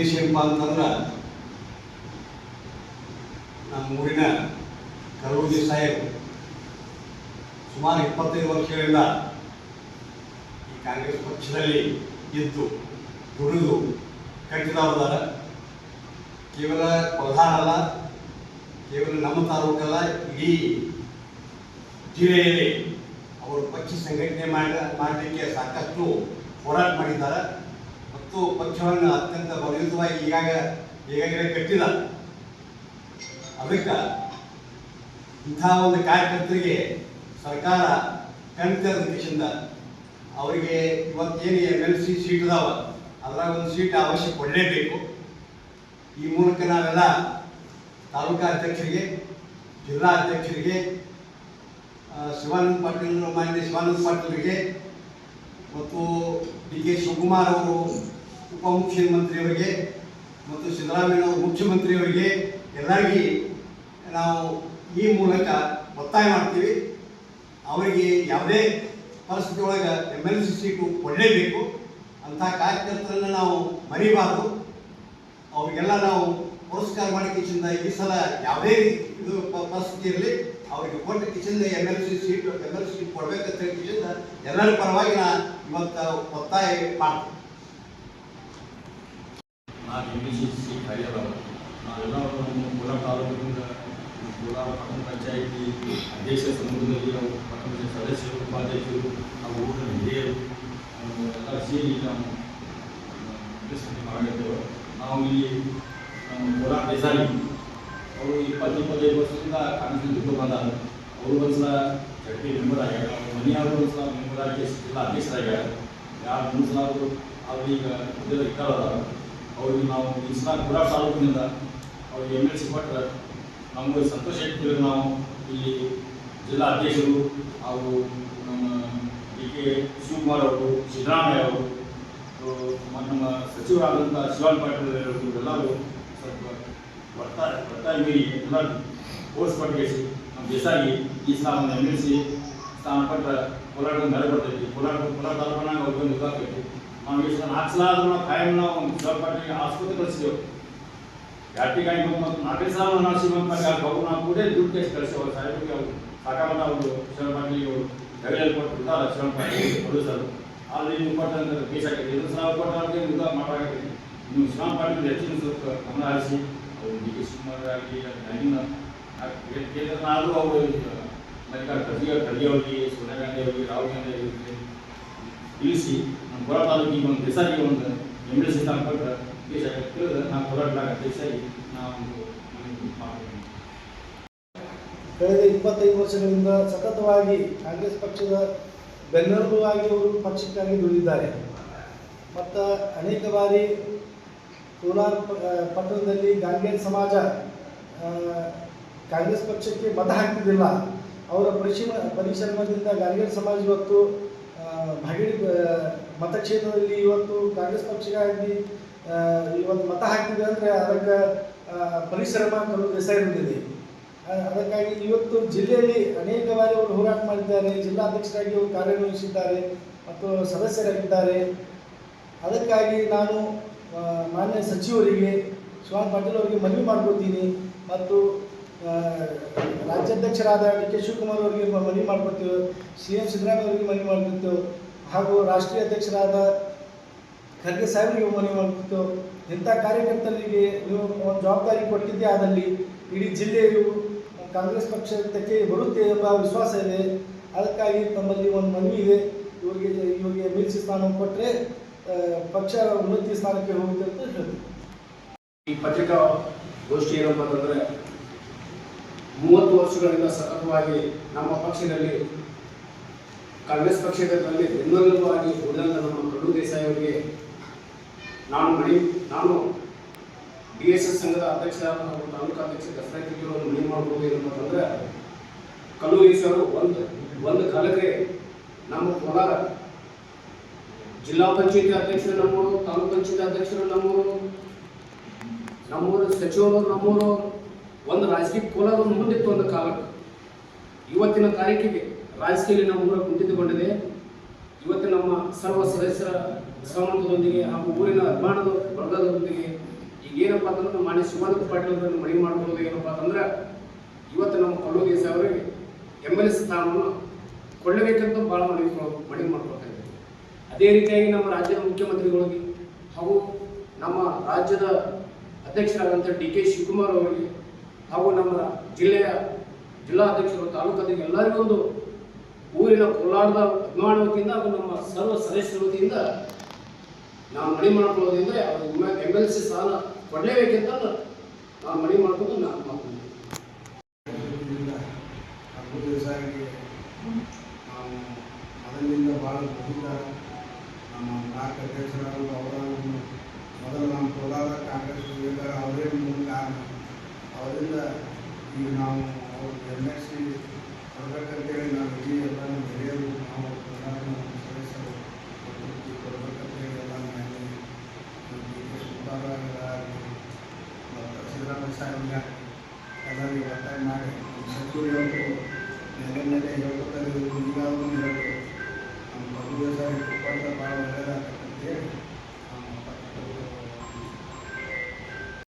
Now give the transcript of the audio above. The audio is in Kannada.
ಉದ್ದೇಶ ಅಂತಂದ್ರೆ ನಮ್ಮ ಊರಿನ ಕರೂಜಿ ಸಾಹೇಬ್ ಸುಮಾರು ಇಪ್ಪತ್ತೈದು ವರ್ಷಗಳಿಂದ ಈ ಕಾಂಗ್ರೆಸ್ ಪಕ್ಷದಲ್ಲಿ ಇದ್ದು, ದುಡಿದು ಕಟ್ಟಿದವರ ಕೇವಲ ಪ್ರಧಾನ ಅಲ್ಲ, ಕೇವಲ ನಮ್ಮ ತಾಲೂಕಲ್ಲ, ಇಡೀ ಜಿಲ್ಲೆಯಲ್ಲಿ ಅವರು ಪಕ್ಷ ಸಂಘಟನೆ ಮಾಡಿದ ಮಾಡಲಿಕ್ಕೆ ಸಾಕಷ್ಟು ಹೋರಾಟ ಮಾಡಿದ್ದಾರೆ. ಮತ್ತು ಪಕ್ಷವನ್ನು ಅತ್ಯಂತ ಬಲಯುತವಾಗಿ ಈಗಾಗ ಈಗಾಗಲೇ ಕಟ್ಟಿಲ್ಲ ಅದಕ್ಕೆ ಇಂಥ ಒಂದು ಕಾರ್ಯಕರ್ತರಿಗೆ ಸರ್ಕಾರ ಕಣ್ತದ ದೃಷ್ಟಿಯಿಂದ ಅವರಿಗೆ ಇವತ್ತೇನು ಎಂ ಎಲ್ ಸಿ ಸೀಟ್ ಅದಾವ, ಅದ್ರಾಗ ಒಂದು ಸೀಟ್ ಅವಶ್ಯ ಕೊಡಲೇಬೇಕು ಈ ಮೂಲಕ ನಾವೆಲ್ಲ ತಾಲೂಕಾ ಅಧ್ಯಕ್ಷರಿಗೆ, ಜಿಲ್ಲಾ ಅಧ್ಯಕ್ಷರಿಗೆ ಶಿವಾನಂದ ಪಾಟೀಲ್ ಮಾನ್ಯ ಶಿವಾನಂದ ಪಾಟೀಲ್ರಿಗೆ ಮತ್ತು ಡಿ ಕೆ ಶಿವಕುಮಾರ್ ಅವರು ಉಪಮುಖ್ಯಮಂತ್ರಿಯವರಿಗೆ ಮತ್ತು ಸಿದ್ದರಾಮಯ್ಯ ಮುಖ್ಯಮಂತ್ರಿಯವರಿಗೆ ಎಲ್ಲರಿಗೆ ನಾವು ಈ ಮೂಲಕ ಒತ್ತಾಯ ಮಾಡ್ತೀವಿ. ಅವರಿಗೆ ಯಾವುದೇ ಪರಿಸ್ಥಿತಿ ಒಳಗೆ ಎಂ ಎಲ್ ಸಿ ಸೀಟು ಕೊಡಲೇಬೇಕು. ಅಂಥ ಕಾರ್ಯಕರ್ತರನ್ನು ನಾವು ಮರಿಬಾರ್ದು. ಅವರಿಗೆಲ್ಲ ನಾವು ಪುರಸ್ಕಾರ ಮಾಡಿ ಕಿಚಿಂದ ಈ ಸಲ ಯಾವುದೇ ಇದು ಪರಿಸ್ಥಿತಿ ಇರಲಿ, ಅವರಿಗೆ ಕೊಟ್ಟ ಕಿಚಿಂದ M L C seat, M L C seat ಕೊಡ್ಬೇಕಂತ ಹೇಳಿ ಎಲ್ಲರ ಪರವಾಗಿ ನಾನು ಇವತ್ತು ಒತ್ತಾಯ ಮಾಡ್ತೀನಿ. ನಾನು ಎಂ ಬಿ ಸಿ ಸಿ ಕಾರ್ಯದವ ಕೋಲಾರ ತಾಲೂಕಿನಿಂದ ಕೋಲಾರ ಪಟ್ಟಣ ಪಂಚಾಯಿತಿ ಅಧ್ಯಕ್ಷ ಸಮೂಹದಲ್ಲಿ ನಾವು ಪಟ್ಟಣ ಸದಸ್ಯರು, ಉಪಾಧ್ಯಕ್ಷರು, ನಾವು ಊರಿನ ಹಿರಿಯರು ಎಲ್ಲ ಸೇರಿ ನಾವು ಪ್ರತಿಷ್ಠಾಪನೆ ಮಾಡಿದ್ದೇವೆ. ನಾವು ಇಲ್ಲಿ ನಮ್ಮ ಕೋಲಾರ ದೇಸಾಯಿ ಅವರು ಇಪ್ಪತ್ತು ಇಪ್ಪತ್ತೈದು ವರ್ಷದಿಂದ ಕಾಂಗ್ರೆಸ್ ದುಡ್ಡು ಬಂದ ಅವರು ಒಂದ್ಸಲ ಜಡ್ಪಿ ಮೆಂಬರ್ ಆಗ್ಯಾರ. ಅವ್ರ ಮನೆಯವರು ಒಂದ್ಸಲ ಮೆಂಬರ್ ಆಗಿ, ಜಿಲ್ಲಾ ಅಧ್ಯಕ್ಷರಾಗ್ಯಾರ. ಯಾರು ಮೂರು ಸಲ ಅವರು, ಅವ್ರು ಈಗ ಹುದ್ದೆದಾಗ ಇಟ್ಟಾರಲ್ಲ ಅವ್ರಿಗೆ ನಾವು ಸಲ ಕೋಲಾರ ತಾಲೂಕಿನಿಂದ ಅವ್ರಿಗೆ ಎಂ ಎಲ್ ಸಿ ಕೊಟ್ಟರೆ ನಮಗೆ ಸಂತೋಷ ಇರ್ತೀವಿ ನಾವು ಇಲ್ಲಿ ಜಿಲ್ಲಾ ಅಧ್ಯಕ್ಷರು ಹಾಗೂ ನಮ್ಮ ಡಿ ಕೆ ಶಿವಕುಮಾರ್ ಅವರು, ಸಿದ್ದರಾಮಯ್ಯ ಅವರು ನಮ್ಮ ಸಚಿವರಾದಂಥ ಶಿವನ್ ಪಾಟೀಲ್ ಅವರು ಎಲ್ಲರೂ ಸ್ವಲ್ಪ ಬರ್ತಾರೆ ಬರ್ತಾ ಮೀರಿ ಎಲ್ಲರೂ ಪೋಸ್ಟ್ ಪಟ್ಟಿಸಿ ನಮ್ಮ ದೇಶಾಗಿ ಈ ಒಂದು ಎಂ ಎಲ್ ಸಿ ಸ್ಥಾನ ಪಟ್ಟ ಕೋಲಾಟ ಮೇಲೆ ಬರ್ತೈತಿ. ಕೋಲಾಟ ಕೋಲಾಟ ತಾಲೂಕಿನಾಗ ಅವ್ರಿಗೊಂದು ಇದಾಕೈತಿ ನಾವು ಈ ಸಲ ನಾಲ್ಕು ಸಲ ಆದ್ರೂ ನಾವು ಕಾಯಂ ನಾವು ಶಿವನ್ ಪಾಟೀಲ್ಗೆ ಆಸ್ಪತ್ರೆ ಕಳಿಸಿದೆವು ಯಾಟಿ ಕಾಯಿ ಮತ್ತು ನಾಲ್ಕೈದು ಸಲ ನಾವು ಶಿವನ್ ಪಾಟೀಲ್ ಬಾಬು ನಾವು ಕೂಡ ದುಡ್ಡು ಕೇಸ್ ಕಳಿಸ್ತೇವೆ ಸಾಹೇಬ್ರಿಗೆ ಅವರು ಸಾಕಾಮಟ ಅವರು ಶಿವನ್ ಪಾಟೀಲ್ಗೆ ಅವರು ಗಡಿಯಲ್ಲಿ ಕೊಟ್ಟು ಬಿಡ್ತಾರ ಶಿವನ್ ಪಾಟೀಲ್ ಹೊಡಿಸಲು ಆದ್ರೆ ನೀವು ಕೊಟ್ಟಂತ ಕೇಸ್ ಹಾಕಿದ್ರಿ ಇದು ಸಲ ಕೊಟ್ಟವ್ರಿಗೆ ಮುದ್ದ ಮಾಡಾಕೈತಿ ನೀವು ಶಿವನ್ ಪಾಟೀಲ್ ಹೆಚ್ಚಿನ ಸ್ವಲ್ಪ ಗಮನ ಹರಿಸಿ ಅವರು ಡಿ ಕೆ ಶಿವಕುಮಾರ್ ಆಗಲಿ ನನಗಿನ ಕೇಂದ್ರನಾದರೂ ಅವರು ಮಲ್ಲಿಕಾರ್ಜುನ ಖರ್ಗೆ ಖರ್ಗೆ ಅವರಿಗೆ ಸೋನಿಯಾ ಗಾಂಧಿ ಅವರಿಗೆ ರಾಹುಲ್ ಗಾಂಧಿ ಅವರಿಗೆ ತಿಳಿಸಿ ನಮ್ಮ ಕೋಲಾರ ತಾಲೂಕಿಗೆ ಒಂದು ದೇಸಾಯಿಗೆ ಒಂದು ಎಂ ಎಲ್ ಸಿ ಸ್ಥಾನ ಕೊಟ್ಟರೆ ದೇಶ ನಾವು ಕೋಲಾರ ದೇಸಾಯಿ ನಾವು ಕಳೆದ ಇಪ್ಪತ್ತೈದು ವರ್ಷಗಳಿಂದ ಸತತವಾಗಿ ಕಾಂಗ್ರೆಸ್ ಪಕ್ಷದ ಬೆನ್ನೆಲುಬಾಗಿ ಅವರು ಪಕ್ಷಕ್ಕಾಗಿ ದುಡಿದಿದ್ದಾರೆ. ಮತ್ತು ಅನೇಕ ಬಾರಿ ಕೋಲಾರ ಪಟ್ಟಣದಲ್ಲಿ ಗಾಂಗೇರ್ ಸಮಾಜ ಕಾಂಗ್ರೆಸ್ ಪಕ್ಷಕ್ಕೆ ಮತ ಹಾಕ್ತಿದ್ದಿಲ್ಲ ಅವರ ಪರಿಶ್ರಮ ಪರಿಶ್ರಮದಿಂದ ಗಾಂಗೇರ್ ಸಮಾಜ ಇವತ್ತು ಭಾಗಡಿ ಮತಕ್ಷೇತ್ರದಲ್ಲಿ ಇವತ್ತು ಕಾಂಗ್ರೆಸ್ ಪಕ್ಷಕ್ಕಾಗಿ ಆ, ಇವತ್ತು ಮತ ಹಾಕಿದೆ ಅಂದರೆ ಅದಕ್ಕೆ ಪರಿಶ್ರಮ ಕರು ಹೆಸರಿರುತ್ತದೆ ಅದಕ್ಕಾಗಿ ಇವತ್ತು ಜಿಲ್ಲೆಯಲ್ಲಿ ಅನೇಕ ಬಾರಿ ಅವರು ಹೋರಾಟ ಮಾಡಿದ್ದಾರೆ. ಜಿಲ್ಲಾಧ್ಯಕ್ಷರಾಗಿ ಅವರು ಕಾರ್ಯನಿರ್ವಹಿಸಿದ್ದಾರೆ. ಮತ್ತು ಸದಸ್ಯರಾಗಿದ್ದಾರೆ. ಅದಕ್ಕಾಗಿ ನಾನು ಮಾನ್ಯ ಸಚಿವರಿಗೆ ಶಿವಾನ್ ಪಾಟೀಲ್ ಅವರಿಗೆ ಮನವಿ ಮಾಡ್ಕೊತೀನಿ ಮತ್ತು ರಾಜ್ಯಾಧ್ಯಕ್ಷರಾದ ಡಿ ಕೆ ಶಿವಕುಮಾರ್ ಅವರಿಗೆ ಮನವಿ ಮಾಡ್ಕೊತೀವಿ ಸಿ ಎಂ ಸಿದ್ದರಾಮಯ್ಯ ಅವರಿಗೆ ಮನವಿ ಮಾಡ್ಕೊತೀವಿ ಹಾಗೂ ರಾಷ್ಟ್ರೀಯ ಅಧ್ಯಕ್ಷರಾದ ಖರ್ಗೆ ಸಾಹೇಬರಿಗೆ ಮನವಿ ಮಾಡ್ಕೊತೀವಿ ಇಂಥ ಕಾರ್ಯಕರ್ತರಿಗೆ ನೀವು ಒಂದು ಜವಾಬ್ದಾರಿ ಕೊಟ್ಟಿದ್ದೇ ಆದಲ್ಲಿ ಇಡೀ ಜಿಲ್ಲೆಯು ಕಾಂಗ್ರೆಸ್ ಪಕ್ಷಕ್ಕೆ ಬರುತ್ತೆ ಎಂಬ ವಿಶ್ವಾಸ ಇದೆ. ಅದಕ್ಕಾಗಿ ತಮ್ಮಲ್ಲಿ ಒಂದು ಮನವಿ ಇದೆ. ಇವರಿಗೆ ಇವರಿಗೆ ಮೀಲ್ಸಿ ಸ್ಥಾನ ಕೊಟ್ಟರೆ ಪಕ್ಷ ಉನ್ನತಿ ಸ್ಥಾನಕ್ಕೆ ಹೋಗುತ್ತೆ ಅಂತ ಹೇಳ್ತೀವಿ. ಈ ಪತ್ರಿಕಾ ಗೋಷ್ಠಿ ಏನಪ್ಪ ಅಂತಂದ್ರೆ ಮೂವತ್ತು ವರ್ಷಗಳಿಂದ ಸತತವಾಗಿ ನಮ್ಮ ಪಕ್ಷದಲ್ಲಿ ಕಾಂಗ್ರೆಸ್ ಪಕ್ಷದಲ್ಲಿ ಬೆನ್ನೆಲುಬಾಗಿ ಉಳಿದ ನಮ್ಮ ಕಡು ದೇಸಾಯಿ ಅವರಿಗೆ ನಾನು ಮಣಿ, ನಾನು ಡಿ ಎಸ್ ಎಸ್ ಸಂಘದ ಅಧ್ಯಕ್ಷರಾದ ಹಾಗೂ ತಾಲೂಕು ಅಧ್ಯಕ್ಷ ದಸರಾ ಒಂದು ಮನವಿ ಮಾಡಬಹುದು ಏನಂತಂದ್ರೆ ಕಲ್ಲು ಒಂದು ಒಂದು ಕಾಲಕ್ಕೆ ನಮ್ಮ ಕೋಲಾರ ಜಿಲ್ಲಾ ಪಂಚಾಯತಿ ಅಧ್ಯಕ್ಷರು ನಮ್ಮೂರು, ತಾಲೂಕು ಪಂಚಾಯತಿ ಅಧ್ಯಕ್ಷರು ನಮ್ಮೂರು ನಮ್ಮೂರು ಸಚಿವರು ನಮ್ಮೂರು ಒಂದು ರಾಜಕೀಯ ಕೋಲಾರ ಮುಂದಿತ್ತು ಒಂದು ಕಾಲಕ್ಕೆ ಇವತ್ತಿನ ತಾರೀಕಿಗೆ ರಾಜಕೀಯದಲ್ಲಿ ನಮ್ಮ ಊರ ಕುಂಠಿತಗೊಂಡಿದೆ ಇವತ್ತು ನಮ್ಮ ಸರ್ವ ಸದಸ್ಯರ ಸಹಮತದೊಂದಿಗೆ ಹಾಗೂ ಊರಿನ ಅಭಿಮಾನದ ವರ್ಗದೊಂದಿಗೆ ಈಗ ಏನಪ್ಪ ಅಂತಂದ್ರೆ ನಮ್ಮ ಮಾನ್ಯ ಶಿವಾನಂದ ಪಾಟೀಲ್ ಅವರನ್ನು ಮನವಿ ಏನಪ್ಪ ಅಂತಂದ್ರೆ ಇವತ್ತು ನಮ್ಮ ಕಲ್ಲೂರಿ ಅವರಿಗೆ ಎಂ ಎಲ್ ಎ ಸ್ಥಾನವನ್ನು ಕೊಳ್ಳಬೇಕಂತ ಭಾಳ ಮನವಿ ಮನವಿ ಮಾಡ್ಕೊಳ್ತಾ ಅದೇ ರೀತಿಯಾಗಿ ನಮ್ಮ ರಾಜ್ಯದ ಮುಖ್ಯಮಂತ್ರಿಗಳಿಗೆ ಹಾಗೂ ನಮ್ಮ ರಾಜ್ಯದ ಅಧ್ಯಕ್ಷರಾದಂಥ ಡಿ ಕೆ ಶಿವಕುಮಾರ್ ಅವರಿಗೆ ಹಾಗೂ ನಮ್ಮ ಜಿಲ್ಲೆಯ ಜಿಲ್ಲಾಧ್ಯಕ್ಷರು ತಾಲೂಕಾಧ್ಯಕ್ಷರು ಎಲ್ಲರಿಗೂ ಒಂದು ಊರಿನ ಕೋಲಾರದ ಅಭಿಮಾನ ವತಿಯಿಂದ ಹಾಗೂ ನಮ್ಮ ಸರ್ವ ಸದಸ್ಯರ ವತಿಯಿಂದ ನಾವು ಮನವಿ ಮಾಡ್ಕೊಳ್ಳೋದಂದ್ರೆ ಎಂ ಎಲ್ ಸಿ ಸಾಲ ಕೊಡಲೇಬೇಕಂತ ನಾವು ಮನವಿ ಮಾಡ್ಕೊಂಡು ನಾನು ಮಾಡ್ತೀನಿ ನಾವು ಮೊದಲಿನಿಂದ ಭಾಳ ನಮ್ಮ ನಾಲ್ಕು ಅಧ್ಯಕ್ಷರಾದ್ರು ಅವರ ಈಗ ನಾವು ಅವ್ರ ಎಮ್ ಎಸ್ ಸಿ ಕೊಡಬೇಕಂತೇಳಿ ನಾವು ಇಡೀ ಎಲ್ಲ ಹಿರಿಯರು ನಾವು ಸದಸ್ಯರು ಕೊಡಬೇಕಂತೇಳಿ ಎಲ್ಲ ಮನೆ ಡಿ ಕೆ ಸುಲ್ತಾರಾಗಲಿ ಮತ್ತು ಸಿದ್ದರಾಮಯ್ಯ ಸಾಹೇಬ್ಗೆ ಎಲ್ಲರಿಗೂ ಒತ್ತಾಯ ಮಾಡಿ ಸಚಿವರು ಹೇಳಬೇಕು ನೆಲೆ ನೆಲೆ ಹೇಳ್ಕೊತಾರೆ ಈಗಾಗಲೂ ಹೇಳಬೇಕು ನಮ್ಮ ಪ್ರಭು ದೇಸಾಯಿ ಭಾಳ ಒಳ್ಳೆಯದಾಗತ್ತಂತೇಳಿ